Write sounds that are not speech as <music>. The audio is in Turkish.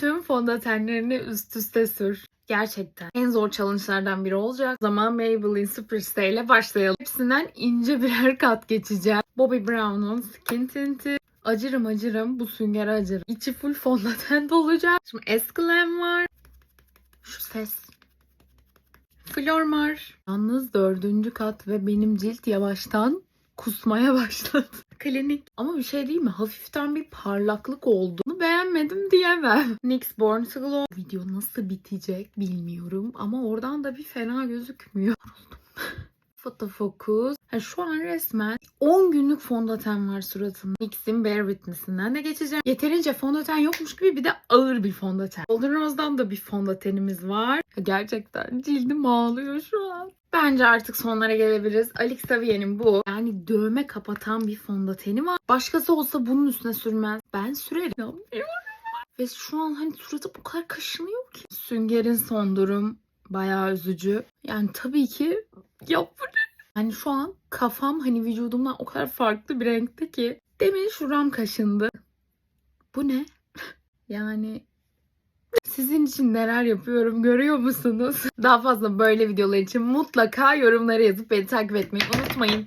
tüm fondötenlerini üst üste sür. Gerçekten en zor challenge'lardan biri olacak. Zaman Maybelline Superstay ile başlayalım. Hepsinden ince birer kat geçeceğim. Bobbi Brown'un Skin Tint'i. Acırım acırım. Bu süngere acırım. İçi full fondöten <laughs> dolacak. Şimdi Escalem var. Şu ses. Flormar. Yalnız dördüncü kat ve benim cilt yavaştan kusmaya <laughs> başladı. Klinik. Ama bir şey değil mi? Hafiften bir parlaklık oldu. Bunu beğenmedim diyemem. <laughs> NYX Born to Glow. Video nasıl bitecek bilmiyorum. Ama oradan da bir fena gözükmüyor. Foto <laughs> fokus. Ha, şu an resmen 10 günlük fondöten var suratımda. NYX'in Bare Witness'inden de geçeceğim. Yeterince fondöten yokmuş gibi bir de ağır bir fondöten. Golden Rose'dan da bir fondötenimiz var. Gerçekten cildim ağlıyor şu an. Bence artık sonlara gelebiliriz. Alex Savier'in bu. Yani dövme kapatan bir fondöteni var. Başkası olsa bunun üstüne sürmez. Ben sürerim. Ve şu an hani suratı bu kadar kaşınıyor ki. Sünger'in son durum bayağı üzücü. Yani tabii ki yapılır. Hani şu an kafam hani vücudumdan o kadar farklı bir renkte ki. Demin şuram kaşındı. Bu ne? <laughs> yani sizin için neler yapıyorum görüyor musunuz? Daha fazla böyle videolar için mutlaka yorumlara yazıp beni takip etmeyi unutmayın.